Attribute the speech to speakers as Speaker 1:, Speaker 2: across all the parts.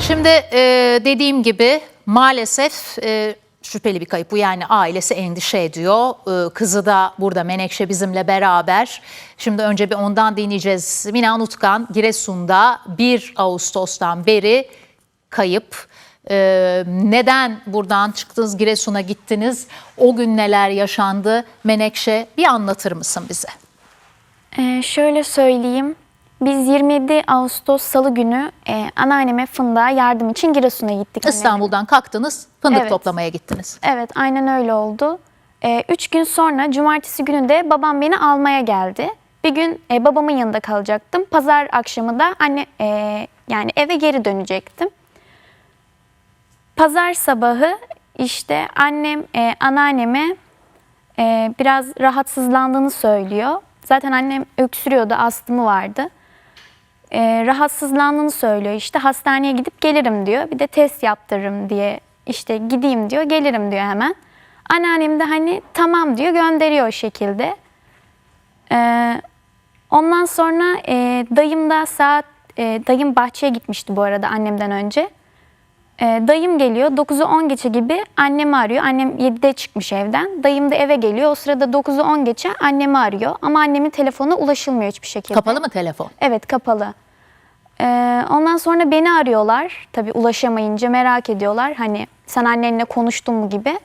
Speaker 1: Şimdi e, dediğim gibi maalesef e, şüpheli bir kayıp bu yani ailesi endişe ediyor. E, kızı da burada Menekşe bizimle beraber. Şimdi önce bir ondan dinleyeceğiz. Mina Unutkan Giresun'da 1 Ağustos'tan beri kayıp. E, neden buradan çıktınız Giresun'a gittiniz? O gün neler yaşandı? Menekşe bir anlatır mısın bize?
Speaker 2: Ee, şöyle söyleyeyim. Biz 27 Ağustos Salı günü e, anneanneme Fındık'a yardım için Giresun'a gittik.
Speaker 1: İstanbul'dan kalktınız, fındık
Speaker 2: Evet.
Speaker 1: toplamaya gittiniz.
Speaker 2: Evet aynen öyle oldu. Ee, üç gün sonra cumartesi günü de babam beni almaya geldi. Bir gün e, babamın yanında kalacaktım. Pazar akşamı da anne e, yani eve geri dönecektim. Pazar sabahı işte annem e, anneanneme e, biraz rahatsızlandığını söylüyor. Zaten annem öksürüyordu, astımı vardı. E, rahatsızlandığını söylüyor. İşte hastaneye gidip gelirim diyor. Bir de test yaptırırım diye işte gideyim diyor, gelirim diyor hemen. Anneannem de hani tamam diyor, gönderiyor o şekilde. E, ondan sonra e, dayım da saat, e, dayım bahçeye gitmişti bu arada annemden önce. E, dayım geliyor 9'u 10 geçe gibi annemi arıyor. Annem 7'de çıkmış evden. Dayım da eve geliyor. O sırada 9'u 10 geçe annemi arıyor. Ama annemin telefonu ulaşılmıyor hiçbir şekilde.
Speaker 1: Kapalı mı telefon?
Speaker 2: Evet kapalı. Ee, ondan sonra beni arıyorlar. Tabii ulaşamayınca merak ediyorlar. Hani sen annenle konuştun mu gibi.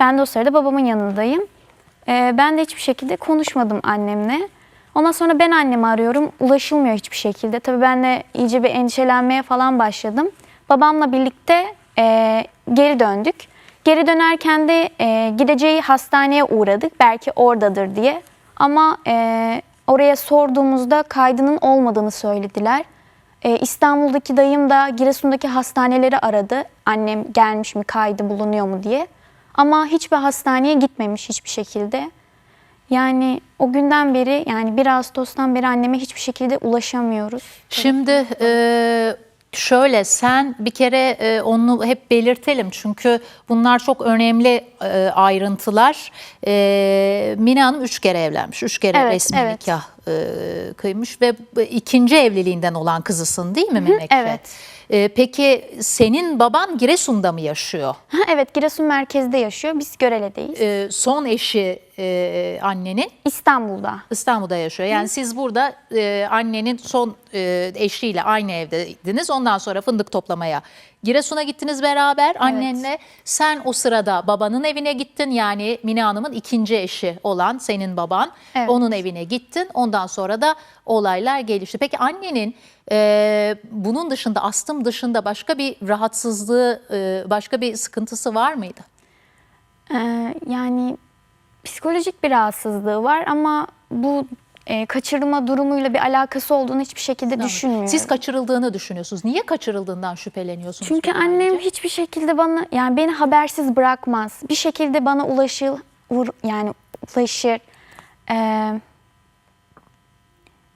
Speaker 2: Ben de o sırada babamın yanındayım. Ee, ben de hiçbir şekilde konuşmadım annemle. Ondan sonra ben annemi arıyorum. Ulaşılmıyor hiçbir şekilde. Tabii ben de iyice bir endişelenmeye falan başladım. Babamla birlikte e, geri döndük. Geri dönerken de e, gideceği hastaneye uğradık. Belki oradadır diye. Ama e, oraya sorduğumuzda kaydının olmadığını söylediler. E, İstanbul'daki dayım da Giresun'daki hastaneleri aradı. Annem gelmiş mi, kaydı bulunuyor mu diye. Ama hiçbir hastaneye gitmemiş hiçbir şekilde. Yani o günden beri yani 1 Ağustos'tan beri anneme hiçbir şekilde ulaşamıyoruz.
Speaker 1: Şimdi e, şöyle sen bir kere e, onu hep belirtelim çünkü bunlar çok önemli e, ayrıntılar. E, Mina Hanım üç kere evlenmiş, üç kere
Speaker 2: Evet,
Speaker 1: resmi
Speaker 2: evet.
Speaker 1: nikah e, kıymış ve ikinci evliliğinden olan kızısın değil mi Menekşe?
Speaker 2: evet.
Speaker 1: E, peki senin baban Giresun'da mı yaşıyor?
Speaker 2: Evet Giresun merkezde yaşıyor. Biz Görele'deyiz.
Speaker 1: E, son eşi e, annenin
Speaker 2: İstanbul'da.
Speaker 1: İstanbul'da yaşıyor. Yani siz burada e, annenin son e, eşiyle aynı evdeydiniz. Ondan sonra fındık toplamaya Giresun'a gittiniz beraber annenle. Sen o sırada babanın evine gittin. Yani Mine Hanım'ın ikinci eşi olan senin baban.
Speaker 2: Evet.
Speaker 1: Onun evine gittin. Ondan sonra da olaylar gelişti. Peki annenin e, bunun dışında astım dışında başka bir rahatsızlığı, e, başka bir sıkıntısı var mıydı?
Speaker 2: Ee, yani psikolojik bir rahatsızlığı var ama bu e, kaçırma durumuyla bir alakası olduğunu hiçbir şekilde düşünmüyorum.
Speaker 1: Siz kaçırıldığını düşünüyorsunuz. Niye kaçırıldığından şüpheleniyorsunuz?
Speaker 2: Çünkü annem
Speaker 1: ayrıca?
Speaker 2: hiçbir şekilde bana yani beni habersiz bırakmaz. Bir şekilde bana ulaşır uğra- yani ulaşır. Ee,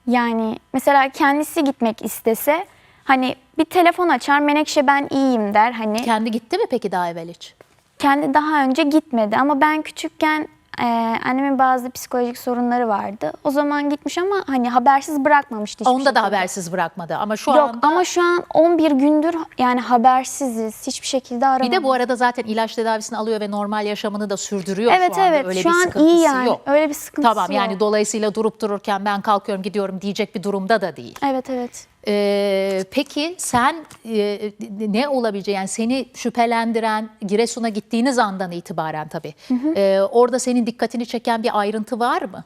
Speaker 2: yani mesela kendisi gitmek istese hani bir telefon açar Menekşe ben iyiyim der hani
Speaker 1: Kendi gitti mi peki daha evvel hiç?
Speaker 2: kendi daha önce gitmedi ama ben küçükken e, annemin bazı psikolojik sorunları vardı. O zaman gitmiş ama hani habersiz bırakmamıştı hiçbir
Speaker 1: Onda da
Speaker 2: şekilde.
Speaker 1: habersiz bırakmadı ama şu
Speaker 2: Yok
Speaker 1: anda
Speaker 2: ama şu an 11 gündür yani habersiziz. Hiçbir şekilde aramadım.
Speaker 1: bir de bu arada zaten ilaç tedavisini alıyor ve normal yaşamını da sürdürüyor
Speaker 2: Evet
Speaker 1: şu anda.
Speaker 2: evet
Speaker 1: Öyle
Speaker 2: şu an iyi yani.
Speaker 1: yok.
Speaker 2: Öyle bir sıkıntısı
Speaker 1: Tamam yani
Speaker 2: yok.
Speaker 1: dolayısıyla durup dururken ben kalkıyorum gidiyorum diyecek bir durumda da değil.
Speaker 2: Evet evet.
Speaker 1: Ee, peki sen e, ne olabileceği yani seni şüphelendiren Giresun'a gittiğiniz andan itibaren tabii. Ee, orada senin dikkatini çeken bir ayrıntı var mı?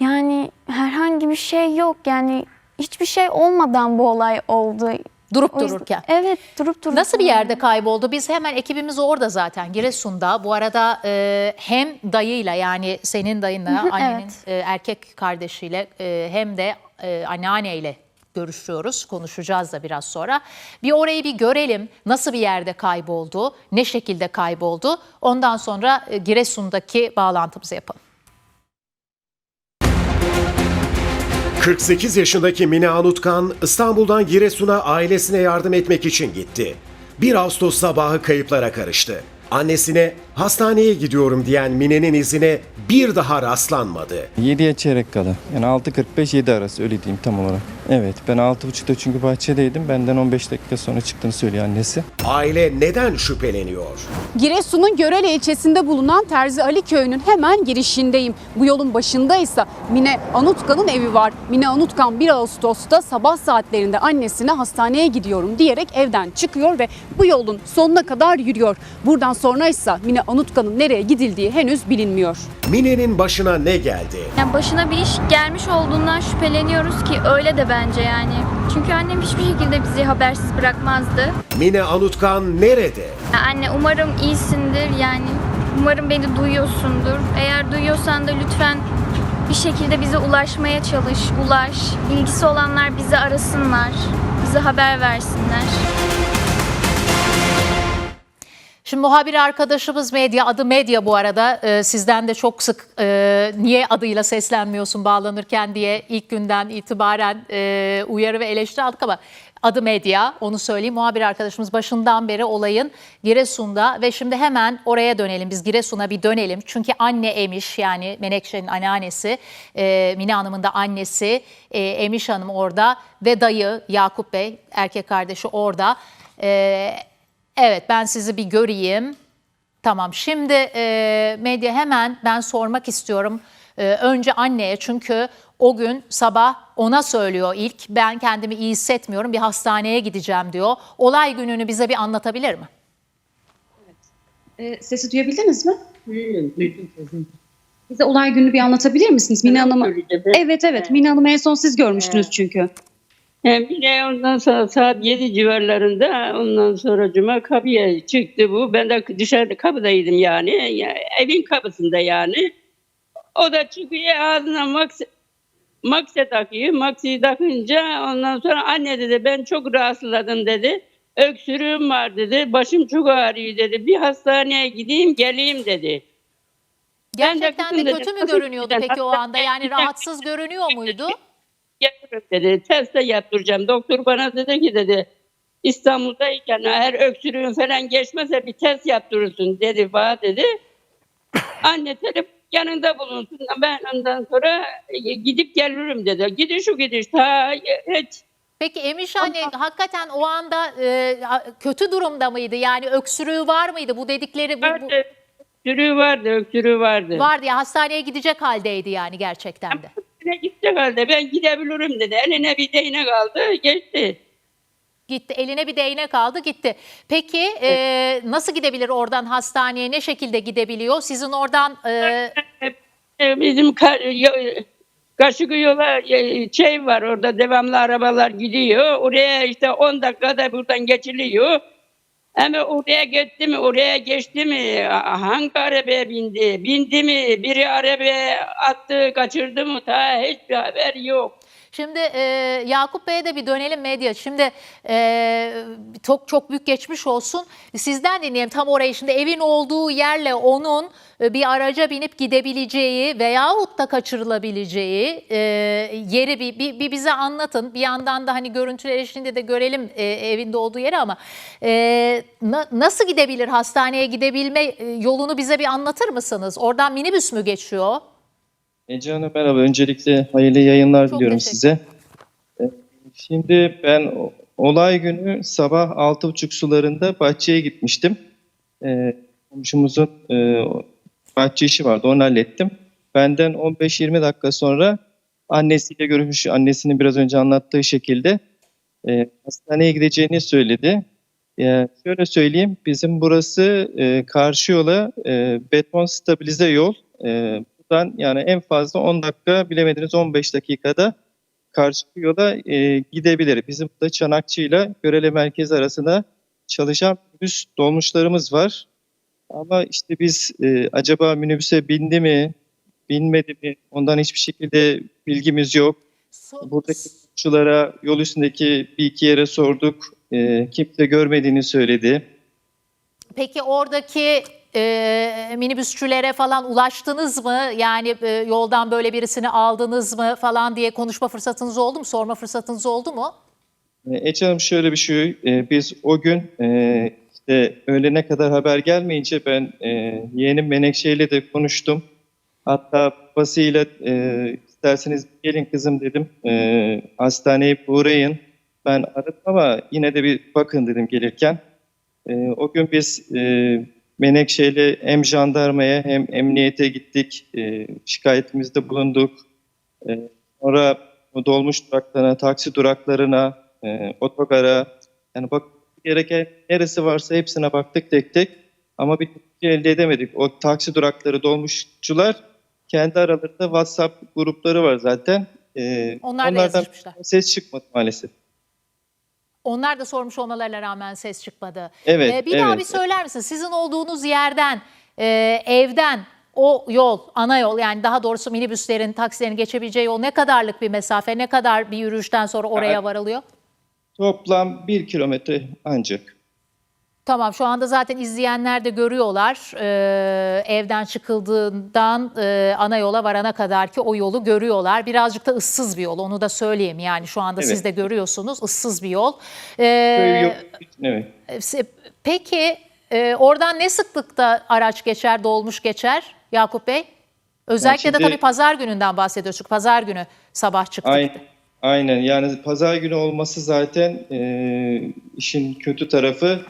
Speaker 2: Yani herhangi bir şey yok yani hiçbir şey olmadan bu olay oldu.
Speaker 1: Durup
Speaker 2: O yüzden-
Speaker 1: dururken.
Speaker 2: Evet durup dururken.
Speaker 1: Nasıl bir yerde kayboldu? Biz hemen ekibimiz orada zaten Giresun'da. Bu arada e, hem dayıyla yani senin dayınla annenin
Speaker 2: evet.
Speaker 1: e, erkek kardeşiyle e, hem de e, anneanneyle görüşüyoruz. Konuşacağız da biraz sonra. Bir orayı bir görelim. Nasıl bir yerde kayboldu? Ne şekilde kayboldu? Ondan sonra e, Giresun'daki bağlantımızı yapalım.
Speaker 3: 48 yaşındaki Mine Anutkan İstanbul'dan Giresun'a ailesine yardım etmek için gitti. 1 Ağustos sabahı kayıplara karıştı. Annesine hastaneye gidiyorum diyen Mine'nin izine bir daha rastlanmadı.
Speaker 4: 7'ye çeyrek kala. Yani 6.45-7 arası öyle diyeyim tam olarak. Evet ben 6.30'da çünkü bahçedeydim. Benden 15 dakika sonra çıktığını söylüyor annesi.
Speaker 3: Aile neden şüpheleniyor?
Speaker 5: Giresun'un Görele ilçesinde bulunan Terzi Ali Köyü'nün hemen girişindeyim. Bu yolun başında ise Mine Anutkan'ın evi var. Mine Anutkan 1 Ağustos'ta sabah saatlerinde annesine hastaneye gidiyorum diyerek evden çıkıyor ve bu yolun sonuna kadar yürüyor. Buradan sonra ise Mine Anutkan'ın nereye gidildiği henüz bilinmiyor.
Speaker 3: Mine'nin başına ne geldi?
Speaker 6: Yani başına bir iş gelmiş olduğundan şüpheleniyoruz ki öyle de bence yani. Çünkü annem hiçbir şekilde bizi habersiz bırakmazdı.
Speaker 3: Mine Anutkan nerede?
Speaker 6: Ya anne umarım iyisindir yani. Umarım beni duyuyorsundur. Eğer duyuyorsan da lütfen bir şekilde bize ulaşmaya çalış, ulaş. İlgisi olanlar bizi arasınlar, bize haber versinler.
Speaker 1: Şimdi muhabir arkadaşımız Medya, adı Medya bu arada. Ee, sizden de çok sık e, niye adıyla seslenmiyorsun bağlanırken diye ilk günden itibaren e, uyarı ve eleştiri aldık ama adı Medya, onu söyleyeyim. Muhabir arkadaşımız başından beri olayın Giresun'da ve şimdi hemen oraya dönelim. Biz Giresun'a bir dönelim. Çünkü anne Emiş yani Menekşe'nin anneannesi, e, Mine Hanım'ın da annesi e, Emiş Hanım orada ve dayı Yakup Bey, erkek kardeşi orada. E, Evet ben sizi bir göreyim. Tamam şimdi e, medya hemen ben sormak istiyorum. E, önce anneye çünkü o gün sabah ona söylüyor ilk ben kendimi iyi hissetmiyorum bir hastaneye gideceğim diyor. Olay gününü bize bir anlatabilir mi?
Speaker 7: E, sesi duyabildiniz mi? Bize olay gününü bir anlatabilir misiniz? Mine Hanım'ı. Evet evet Mine Hanım'ı en son siz görmüştünüz çünkü.
Speaker 8: Hem bir de ondan sonra saat 7 civarlarında ondan sonra cuma kapıya çıktı bu. Ben de dışarıda kapıdaydım yani. Ya, evin kapısında yani. O da çıkıyor ağzına maksi, maksi takıyor. Maksiyi takınca ondan sonra anne dedi ben çok rahatsızladım dedi. Öksürüğüm var dedi. Başım çok ağrıyor dedi. Bir hastaneye gideyim geleyim dedi.
Speaker 1: Gerçekten de kötü mü görünüyordu peki o anda? Yani rahatsız görünüyor muydu?
Speaker 8: Yaptırım dedi. Teste yaptıracağım. Doktor bana dedi ki dedi İstanbul'dayken eğer öksürüğün falan geçmezse bir test yaptırırsın dedi bana dedi. Anne telefon yanında bulunsun. Ben ondan sonra e, gidip gelirim dedi. Gidiş o gidiş. Ta hiç
Speaker 1: Peki Emiş anne hakikaten o anda e, kötü durumda mıydı? Yani öksürüğü var mıydı? Bu dedikleri bu, bu,
Speaker 8: vardı. Öksürüğü vardı. Öksürüğü vardı.
Speaker 1: vardı ya hastaneye gidecek haldeydi yani gerçekten de.
Speaker 8: Ne gidecek halde ben gidebilirim dedi. Eline bir değnek aldı geçti.
Speaker 1: Gitti eline bir değnek aldı gitti. Peki e, nasıl gidebilir oradan hastaneye ne şekilde gidebiliyor? Sizin oradan e,
Speaker 8: E, Bizim ka- yo- Kaşıklı yola e, şey var orada devamlı arabalar gidiyor. Oraya işte 10 dakikada buradan geçiliyor. Ama oraya gitti mi, oraya geçti mi, hangi arabaya bindi, bindi mi, biri arabaya attı, kaçırdı mı, ta hiçbir haber yok.
Speaker 1: Şimdi e, Yakup Bey'e de bir dönelim medya. Şimdi e, çok çok büyük geçmiş olsun. Sizden dinleyelim tam orayı. Şimdi evin olduğu yerle onun e, bir araca binip gidebileceği veyahut da kaçırılabileceği e, yeri bir, bir, bir bize anlatın. Bir yandan da hani görüntüler eşliğinde de görelim e, evinde olduğu yeri ama e, na- nasıl gidebilir hastaneye gidebilme e, yolunu bize bir anlatır mısınız? Oradan minibüs mü geçiyor?
Speaker 4: Ece Hanım merhaba. Öncelikle hayırlı yayınlar
Speaker 1: Çok
Speaker 4: diliyorum size. E, Şimdi ben olay günü sabah 6.30 sularında bahçeye gitmiştim. E, komşumuzun e, bahçe işi vardı. Onu hallettim. Benden 15-20 dakika sonra annesiyle görüşmüş. Annesinin biraz önce anlattığı şekilde e, hastaneye gideceğini söyledi. Ya şöyle söyleyeyim, bizim burası e, karşı yola e, beton stabilize yol. E, buradan yani en fazla 10 dakika bilemediniz 15 dakikada karşı yola e, gidebilir. Bizim burada Çanakçı ile Görele Merkezi arasında çalışan minibüs dolmuşlarımız var. Ama işte biz e, acaba minibüse bindi mi, binmedi mi ondan hiçbir şekilde bilgimiz yok. Buradaki komşulara yol üstündeki bir iki yere sorduk. E, kimse görmediğini söyledi.
Speaker 1: Peki oradaki e, minibüsçülere falan ulaştınız mı? Yani e, yoldan böyle birisini aldınız mı falan diye konuşma fırsatınız oldu mu? Sorma fırsatınız oldu mu?
Speaker 4: E, Ece Hanım şöyle bir şey, e, biz o gün e, de öğlene kadar haber gelmeyince ben e, yeğenim Menekşe ile de konuştum. Hatta babasıyla e, isterseniz gelin kızım dedim. E, hastaneye uğrayın. Ben aradım ama yine de bir bakın dedim gelirken. E, o gün biz e, Menekşe ile hem jandarmaya hem emniyete gittik. E, şikayetimizde bulunduk. E, sonra dolmuş duraklarına, taksi duraklarına, e, otogara yani bak gereken neresi varsa hepsine baktık tek tek ama bir netice elde edemedik. O taksi durakları dolmuşçular kendi aralarında WhatsApp grupları var zaten. E,
Speaker 1: Onlar da
Speaker 4: onlardan ses çıkmadı maalesef.
Speaker 1: Onlar da sormuş olmalarına rağmen ses çıkmadı.
Speaker 4: Evet,
Speaker 1: Ee, bir daha
Speaker 4: evet.
Speaker 1: bir söyler misin? Sizin olduğunuz yerden, e, evden o yol, ana yol yani daha doğrusu minibüslerin, taksilerin geçebileceği yol ne kadarlık bir mesafe, ne kadar bir yürüyüşten sonra oraya varılıyor?
Speaker 4: Toplam bir kilometre ancak.
Speaker 1: Tamam şu anda zaten izleyenler de görüyorlar. Ee, evden çıkıldığından e, ana yola varana kadar ki o yolu görüyorlar. Birazcık da ıssız bir yol onu da söyleyeyim. Yani şu anda
Speaker 4: Evet.
Speaker 1: siz de görüyorsunuz ıssız bir yol. Ee.
Speaker 4: Evet.
Speaker 1: Peki e, oradan ne sıklıkta araç geçer, dolmuş geçer Yakup Bey? Özellikle de
Speaker 4: şimdi-
Speaker 1: tabii pazar gününden bahsediyoruz. Çünkü pazar günü sabah çıktık.
Speaker 4: Aynen. Aynen yani pazar günü olması zaten e, işin kötü tarafı.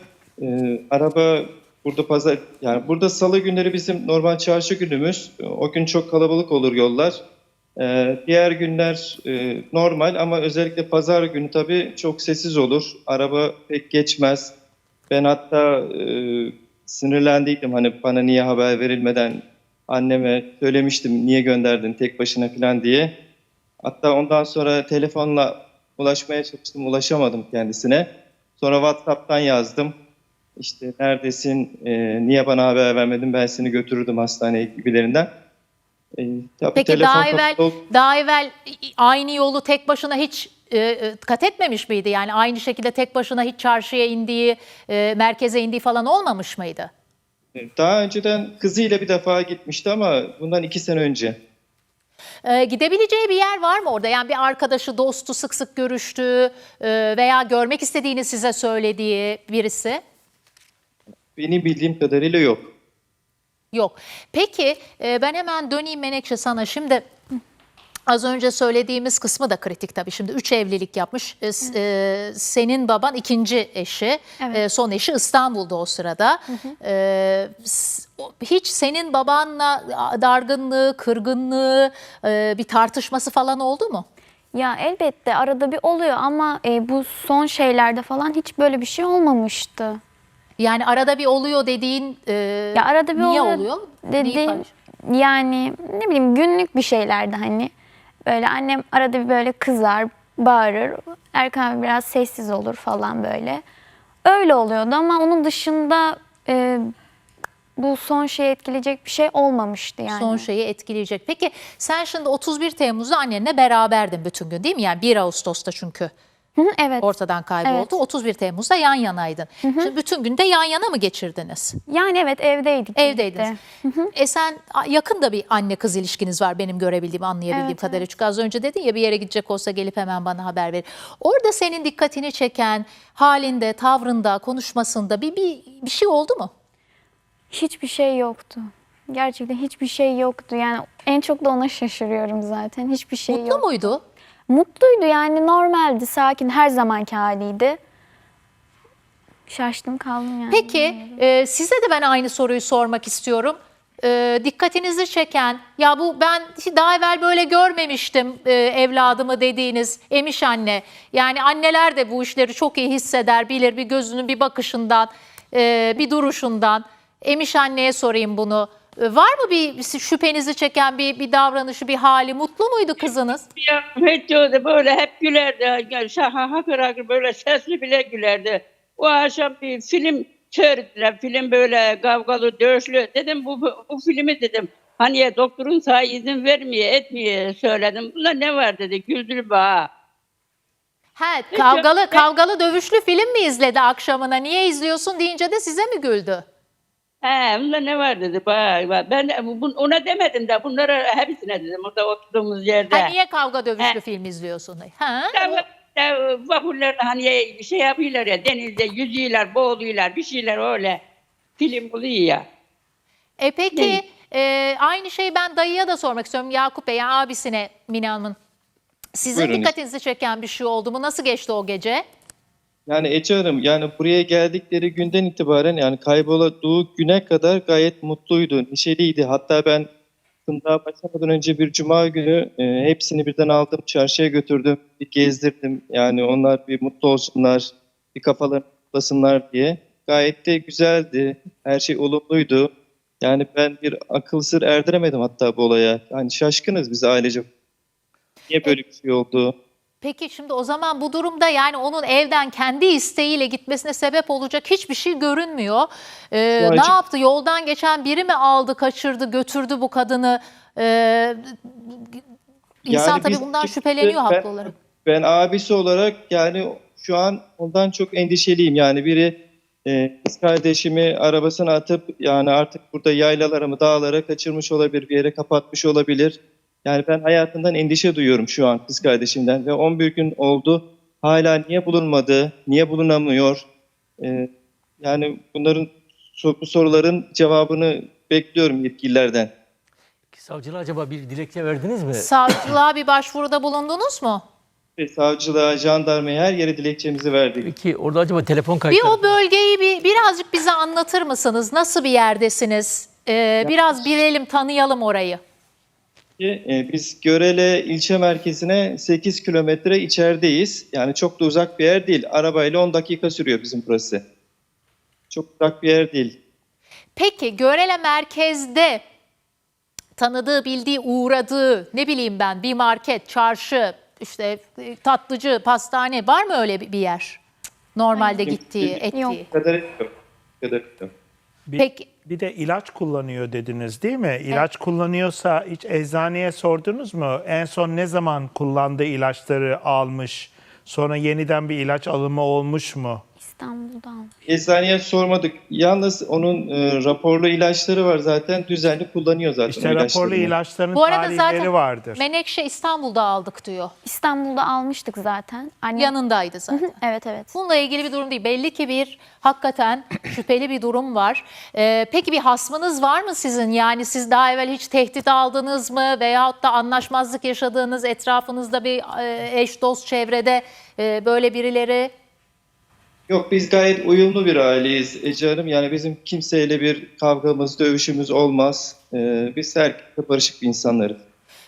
Speaker 4: E, araba burada pazar yani burada salı günleri bizim normal çarşı günümüz. O gün çok kalabalık olur yollar. E, diğer günler e, normal ama özellikle pazar günü tabii çok sessiz olur. Araba pek geçmez. Ben hatta e, sinirlendiydim hani bana niye haber verilmeden anneme söylemiştim niye gönderdin tek başına falan diye. Hatta ondan sonra telefonla ulaşmaya çalıştım, ulaşamadım kendisine. Sonra WhatsApp'tan yazdım. İşte neredesin, e, niye bana haber vermedin, ben seni götürürdüm hastaneye gibilerinden. E, tabii
Speaker 1: Peki
Speaker 4: telefon
Speaker 1: daha evvel,
Speaker 4: kapalı-
Speaker 1: daha evvel aynı yolu tek başına hiç e, e, kat etmemiş miydi? Yani aynı şekilde tek başına hiç çarşıya indiği, e, merkeze indiği falan olmamış mıydı?
Speaker 4: Daha önceden kızıyla bir defa gitmişti ama bundan iki sene önce.
Speaker 1: E, gidebileceği bir yer var mı orada? Yani bir arkadaşı, dostu sık sık görüştüğü e, veya görmek istediğini size söylediği birisi?
Speaker 4: Benim bildiğim kadarıyla yok.
Speaker 1: Yok. Peki e, ben hemen döneyim Menekşe sana. Şimdi az önce söylediğimiz kısmı da kritik tabii. Şimdi üç evlilik yapmış. E, s- e, senin baban ikinci eşi.
Speaker 2: Evet.
Speaker 1: E, son eşi İstanbul'da o sırada. E, s- o- hiç senin babanla dargınlığı, kırgınlığı, e, bir tartışması falan oldu mu?
Speaker 2: Ya elbette arada bir oluyor ama e, bu son şeylerde falan hiç böyle bir şey olmamıştı.
Speaker 1: Yani arada bir oluyor dediğin e,
Speaker 2: Ya arada bir
Speaker 1: niye
Speaker 2: oluyor
Speaker 1: oluyor? Paylaş-
Speaker 2: yani ne bileyim günlük bir şeylerdi hani. Böyle annem arada bir böyle kızar, bağırır. Erkan biraz sessiz olur falan böyle. Öyle oluyordu ama onun dışında e, bu son şeyi etkileyecek bir şey olmamıştı yani.
Speaker 1: Son şeyi etkileyecek. Peki sen şimdi 31 Temmuz'da annenle beraberdin bütün gün değil mi? Yani 1 Ağustos'ta çünkü
Speaker 2: Hı hı, evet.
Speaker 1: ortadan kayboldu.
Speaker 2: Evet.
Speaker 1: 31 Temmuz'da yan yanaydın. Şimdi bütün günde yan yana mı geçirdiniz?
Speaker 2: Yani evet evdeydik.
Speaker 1: Evdeydiniz.
Speaker 2: birlikte.
Speaker 1: E sen a- yakın da bir anne kız ilişkiniz var benim görebildiğim, anlayabildiğim
Speaker 2: Evet,
Speaker 1: kadarıyla. Çünkü az önce dedin ya bir yere gidecek olsa gelip hemen bana haber verir. Orada senin dikkatini çeken halinde, tavrında, konuşmasında bir, bir, bir şey oldu mu?
Speaker 2: Hiçbir şey yoktu. Gerçekten hiçbir şey yoktu. Yani en çok da ona şaşırıyorum zaten. Hiçbir şey
Speaker 1: Mutlu
Speaker 2: yok.
Speaker 1: muydu?
Speaker 2: Mutluydu yani normaldi, sakin, her zamanki haliydi. Şaştım kaldım yani.
Speaker 1: Peki e, size de ben aynı soruyu sormak istiyorum. E, dikkatinizi çeken ya bu ben daha evvel böyle görmemiştim e, evladımı dediğiniz Emiş anne. Yani anneler de bu işleri çok iyi hisseder bilir bir gözünün bir bakışından e, bir duruşundan. Emiş anneye sorayım bunu. E, var mı bir şüphenizi çeken bir, bir davranışı bir hali mutlu muydu kızınız?
Speaker 8: Ya hiç yoktu böyle hep gülerdi. Yani şaha hakır hakır böyle sesli bile gülerdi. O akşam bir film çevirdiler. Film böyle kavgalı, dövüşlü. Dedim bu, bu, bu filmi dedim. Hani ya doktorun sana izin vermiyor, etmiyor söyledim. Bunda ne var dedi. Güldür bana.
Speaker 1: He, kavgalı kavgalı dövüşlü film mi izledi akşamına? Niye izliyorsun deyince de size mi güldü?
Speaker 8: He, bunda ne var dedi. Bak, bak. Ben de bu- ona demedim de bunlara hepsine dedim. Orada oturduğumuz yerde.
Speaker 1: Ha, niye kavga dövüşlü
Speaker 8: He.
Speaker 1: film izliyorsun? Ha?
Speaker 8: Kavga hatta vapurlarla hani şey yapıyorlar ya denizde yüzüyorlar, boğuluyorlar, bir şeyler öyle. Film oluyor ya.
Speaker 1: E peki e, aynı şeyi ben dayıya da sormak istiyorum. Yakup Bey yani abisine Mine Hanım'ın. Sizin
Speaker 4: Buyurun.
Speaker 1: dikkatinizi çeken bir şey oldu mu? Nasıl geçti o gece?
Speaker 4: Yani Hanım yani buraya geldikleri günden itibaren yani kayboladığı güne kadar gayet mutluydu, neşeliydi. Hatta ben fındığa başlamadan önce bir cuma günü e, hepsini birden aldım, çarşıya götürdüm, bir gezdirdim. Yani onlar bir mutlu olsunlar, bir kafalarını mutlasınlar diye. Gayet de güzeldi, her şey olumluydu. Yani ben bir akıl sır erdiremedim hatta bu olaya. Yani şaşkınız biz ailece. Niye böyle bir şey oldu?
Speaker 1: Peki şimdi o zaman bu durumda yani onun evden kendi isteğiyle gitmesine sebep olacak hiçbir şey görünmüyor. Ee, ne yaptı? Yoldan geçen biri mi aldı, kaçırdı, götürdü bu kadını? Ee, insan
Speaker 4: Yani
Speaker 1: tabii
Speaker 4: biz
Speaker 1: bundan şüpheleniyor
Speaker 4: ben-
Speaker 1: haklı olarak.
Speaker 4: Ben abisi olarak yani şu an ondan çok endişeliyim. Yani biri e, kız kardeşimi arabasına atıp yani artık burada yaylalarımı dağlara kaçırmış olabilir, bir yere kapatmış olabilir. Yani ben hayatından endişe duyuyorum şu an kız kardeşimden ve 11 gün oldu. Hala niye bulunmadı, niye bulunamıyor? E, yani bunların bu soruların cevabını bekliyorum yetkililerden.
Speaker 9: Savcılığa acaba bir dilekçe verdiniz mi?
Speaker 1: Savcılığa bir başvuruda bulundunuz mu?
Speaker 4: Ve savcılığa, jandarmaya her yere dilekçemizi verdik.
Speaker 9: Peki orada acaba telefon
Speaker 1: Bir
Speaker 9: kayıtları...
Speaker 1: o bölgeyi bir birazcık bize anlatır mısınız? Nasıl bir yerdesiniz? Ee, biraz bilelim, tanıyalım orayı.
Speaker 4: Ki, e, Biz Görele ilçe merkezine 8 kilometre içerideyiz. Yani çok da uzak bir yer değil. Arabayla 10 dakika sürüyor bizim burası. Çok uzak bir yer değil.
Speaker 1: Peki Görele merkezde tanıdığı, bildiği, uğradığı ne bileyim ben bir market, çarşı, işte e, tatlıcı, pastane var mı öyle bir yer? Normalde gittiği, ettiği.
Speaker 2: Yok.
Speaker 4: Kadar. Bu kadar yok.
Speaker 10: Bir,
Speaker 1: Peki.
Speaker 10: bir de ilaç kullanıyor dediniz değil mi? İlaç kullanıyorsa hiç eczaneye sordunuz mu? En son ne zaman kullandığı ilaçları almış? Sonra yeniden bir ilaç alımı olmuş mu?
Speaker 2: İstanbul'dan.
Speaker 4: Eczaneye sormadık. Yalnız onun e, raporlu ilaçları var zaten. Düzenli kullanıyor zaten.
Speaker 10: İşte raporlu
Speaker 4: ilaçlarını.
Speaker 10: ilaçların
Speaker 1: Bu arada
Speaker 10: tarihleri
Speaker 1: zaten
Speaker 10: vardır.
Speaker 1: Menekşe İstanbul'da aldık diyor.
Speaker 2: İstanbul'da almıştık zaten. Annem...
Speaker 1: Yanındaydı zaten.
Speaker 2: Evet evet.
Speaker 1: Bununla ilgili bir durum değil. Belli ki bir hakikaten şüpheli bir durum var. Ee, peki bir hasmınız var mı sizin? Yani siz daha evvel hiç tehdit aldınız mı? Veyahut da anlaşmazlık yaşadığınız etrafınızda bir e, eş dost çevrede e, böyle birileri
Speaker 4: Yok biz gayet uyumlu bir aileyiz Ece Hanım. Yani bizim kimseyle bir kavgamız, dövüşümüz olmaz. E, biz herkese barışık bir insanlarız.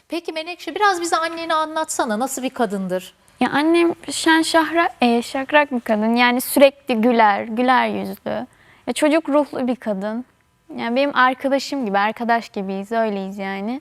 Speaker 1: Peki Menekşe biraz bize anneni anlatsana. Nasıl bir kadındır?
Speaker 2: Ya annem şen şahrak, e, şakrak bir kadın. Yani sürekli güler, güler yüzlü. Ya çocuk ruhlu bir kadın. Yani benim arkadaşım gibi, arkadaş gibiyiz, öyleyiz yani.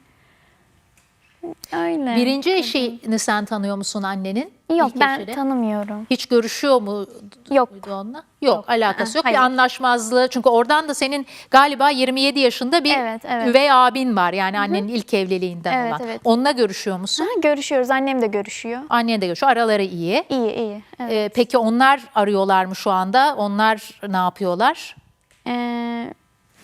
Speaker 2: Öyle.
Speaker 1: Birinci eşini sen tanıyor musun annenin?
Speaker 2: Yok
Speaker 1: İlk
Speaker 2: ben
Speaker 1: eşini.
Speaker 2: tanımıyorum.
Speaker 1: Hiç görüşüyor mu
Speaker 2: Yok.
Speaker 1: muydu onunla? Yok,
Speaker 2: Yok.
Speaker 1: alakası
Speaker 2: Aa,
Speaker 1: yok.
Speaker 2: hayır.
Speaker 1: Bir anlaşmazlığı. Çünkü oradan da senin galiba 27 yaşında bir
Speaker 2: Evet, evet.
Speaker 1: üvey abin var. Yani annenin ilk evliliğinden
Speaker 2: Evet,
Speaker 1: olan.
Speaker 2: evet.
Speaker 1: Onunla görüşüyor musun?
Speaker 2: Ha, görüşüyoruz, annem de görüşüyor.
Speaker 1: Annen de görüşüyor. Araları iyi.
Speaker 2: İyi iyi. Evet.
Speaker 1: Ee, peki onlar arıyorlar mı şu anda? Onlar ne yapıyorlar?
Speaker 2: Ee,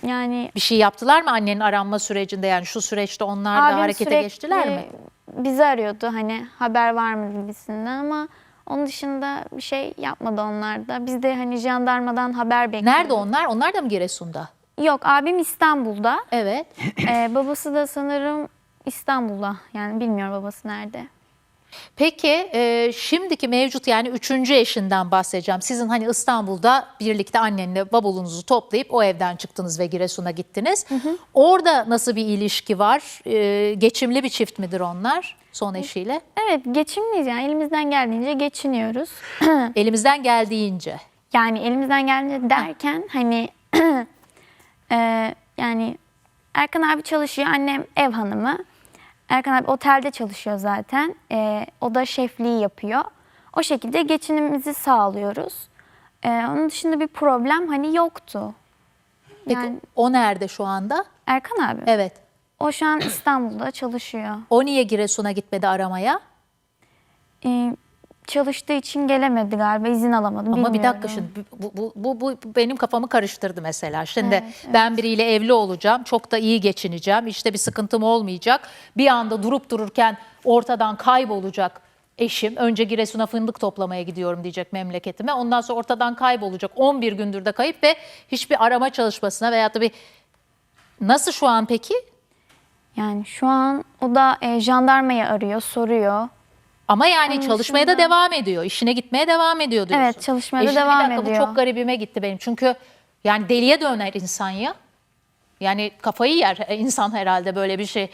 Speaker 2: yani
Speaker 1: Bir şey yaptılar mı annenin aranma sürecinde? Yani şu süreçte onlar da
Speaker 2: abim
Speaker 1: harekete
Speaker 2: sürekli
Speaker 1: geçtiler mi?
Speaker 2: Bizi arıyordu hani haber var mı gibisinden ama onun dışında bir şey yapmadı onlar da. Biz de hani jandarmadan haber bekliyoruz.
Speaker 1: Nerede onlar? Onlar da mı Giresun'da?
Speaker 2: Yok abim İstanbul'da.
Speaker 1: Evet.
Speaker 2: Ee, babası da sanırım İstanbul'da. Yani bilmiyorum babası nerede.
Speaker 1: Peki e, şimdiki mevcut yani üçüncü eşinden bahsedeceğim. Sizin hani İstanbul'da birlikte annenle bavulunuzu toplayıp o evden çıktınız ve Giresun'a gittiniz. Orada nasıl bir ilişki var? E, geçimli bir çift midir onlar son eşiyle?
Speaker 2: Evet geçimliyiz yani elimizden geldiğince geçiniyoruz.
Speaker 1: Elimizden geldiğince.
Speaker 2: Yani elimizden geldiğince derken hani e, yani Erkan abi çalışıyor, annem ev hanımı. Erkan abi otelde çalışıyor zaten. E, o da şefliği yapıyor. O şekilde geçinimimizi sağlıyoruz. E, onun dışında bir problem hani yoktu.
Speaker 1: Peki
Speaker 2: Yani
Speaker 1: o nerede şu anda?
Speaker 2: Erkan abi.
Speaker 1: Evet.
Speaker 2: O şu an İstanbul'da çalışıyor.
Speaker 1: O niye Giresun'a gitmedi aramaya?
Speaker 2: E, çalıştığı için gelemedi galiba, izin alamadım.
Speaker 1: Ama bir dakika şimdi bu, bu, bu, bu, benim kafamı karıştırdı mesela. Şimdi ben biriyle evli olacağım, çok da iyi geçineceğim, işte bir sıkıntım olmayacak. Bir anda durup dururken ortadan kaybolacak. eşim. Önce Giresun'a fındık toplamaya gidiyorum diyecek memleketime. Ondan sonra ortadan kaybolacak. 11 gündür de kayıp ve hiçbir arama çalışmasına veyahut da bir... Nasıl şu an peki?
Speaker 2: Yani şu an o da e, jandarmayı arıyor, soruyor.
Speaker 1: Ama yani
Speaker 2: Onun
Speaker 1: çalışmaya da
Speaker 2: dışında-
Speaker 1: devam ediyor. İşine gitmeye devam ediyor diyorsun.
Speaker 2: Evet, çalışmaya da
Speaker 1: E şimdi
Speaker 2: devam
Speaker 1: bir dakika,
Speaker 2: ediyor.
Speaker 1: Bu çok garibime gitti benim. Çünkü yani deliye döner insan ya. Yani kafayı yer insan herhalde böyle bir şey.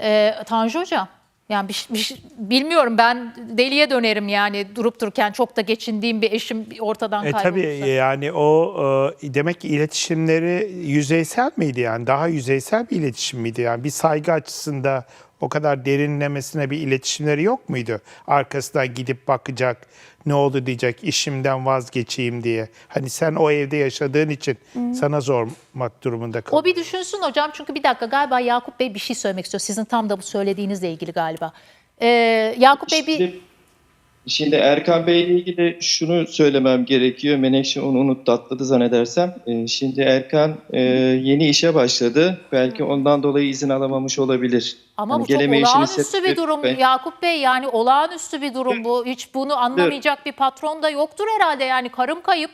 Speaker 1: Ee, Tanju Hocam yani bir, bir- bilmiyorum ben deliye dönerim yani durup dururken çok da geçindiğim bir eşim ortadan
Speaker 10: E
Speaker 1: kaybolursa.
Speaker 10: tabii yani o e, demek ki iletişimleri yüzeysel miydi yani? Daha yüzeysel bir iletişim miydi yani? Bir saygı açısında o kadar derinlemesine bir iletişimleri yok muydu? Arkasından gidip bakacak, ne oldu diyecek, işimden vazgeçeyim diye. Hani sen o evde yaşadığın için sana zormak durumunda kaldın.
Speaker 1: O bir düşünsün hocam çünkü bir dakika galiba Yakup Bey bir şey söylemek istiyor. Sizin tam da bu söylediğinizle ilgili galiba. Ee, Yakup Bey bir...
Speaker 4: Şimdi, şimdi Erkan Bey ile ilgili şunu söylemem gerekiyor. Menekşe onu unuttu atladı zannedersem. Ee, şimdi Erkan e, yeni işe başladı. Belki ondan dolayı izin alamamış olabilir.
Speaker 1: Ama
Speaker 4: Hani
Speaker 1: bu çok olağanüstü
Speaker 4: sebebi
Speaker 1: bir durum
Speaker 4: ben-
Speaker 1: Yakup Bey yani olağanüstü bir durum bu. Hiç bunu anlamayacak bir patron da yoktur herhalde yani karım kayıp.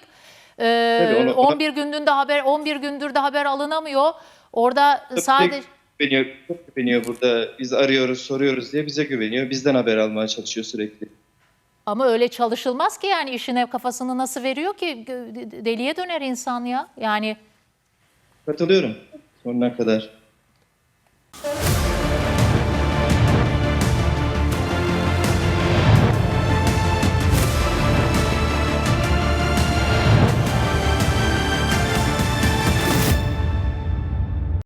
Speaker 1: Ee,
Speaker 4: Tabii onu-
Speaker 1: 11 gündür de haber 11 gündür de haber alınamıyor. Orada sadece
Speaker 4: güveniyor, çok güveniyor burada. Biz arıyoruz, soruyoruz diye bize güveniyor. Bizden haber almaya çalışıyor sürekli.
Speaker 1: Ama öyle çalışılmaz ki yani işine kafasını nasıl veriyor ki deliye döner insan ya. Yani
Speaker 4: katılıyorum sonuna kadar.